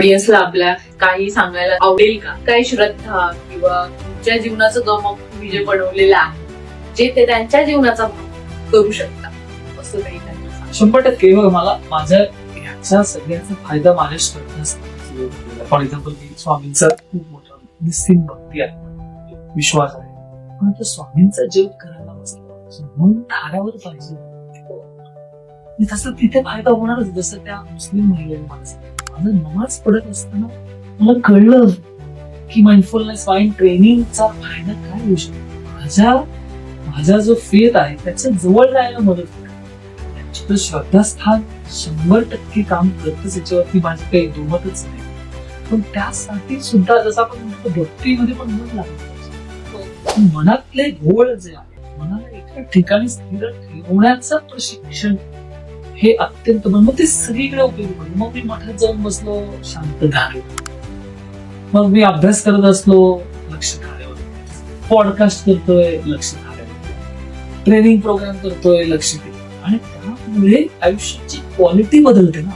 ऑडियन्सला आपल्या काही सांगायला आवडेल का? काही श्रद्धा किंवा तुमच्या जीवनाचं गमक तुम्ही जे बनवलेलं आहे जे ते त्यांच्या जीवनाचा भाग करू शकता असं काही त्यांना सांगा. शंभर टक्के. बघ मला माझ्या ह्याचा सगळ्याचा फायदा माझ्या श्रद्धा फॉर एक्झाम्पल मी स्वामींचा खूप मोठा निस्सिम भक्ती आहे. विश्वास आहे. पण तो स्वामींचा जप करायला बसला मन धारावर पाहिजे. हो. आणि तसं तिथे फायदा होणारच जसं त्या मुस्लिम महिलेने मला सांगितलं. माझं नमाज पडत असताना मला कळलं की माइंडफुलनेस माइंड ट्रेनिंगचा फायदा काय होऊ शकतो. माझ्या माझा जो फेथ आहे त्याच्याजवळ जायला मदत होते. त्याची तर श्रद्धास्थान शंभर टक्के काम करतच याच्यावरती माझं काही दुमतच नाही. पण त्यासाठी सुद्धा जसं आपण म्हणतो भक्तीमध्ये पण मन लागलं मनातले घोळ जे आहे मनाला एका ठिकाणी स्थिर ठेवण्याचं प्रशिक्षण हे अत्यंत मग ते सगळीकडे उपयोग पडलं मग मी मठात जाऊन बसलो शांत झालो. मग मी अभ्यास करत असलो लक्ष धारेवर. पॉडकास्ट करतोय लक्ष धारेवर. ट्रेनिंग प्रोग्राम करतोय लक्ष देतो आणि त्यामुळे आयुष्याची क्वालिटी बदलते ना.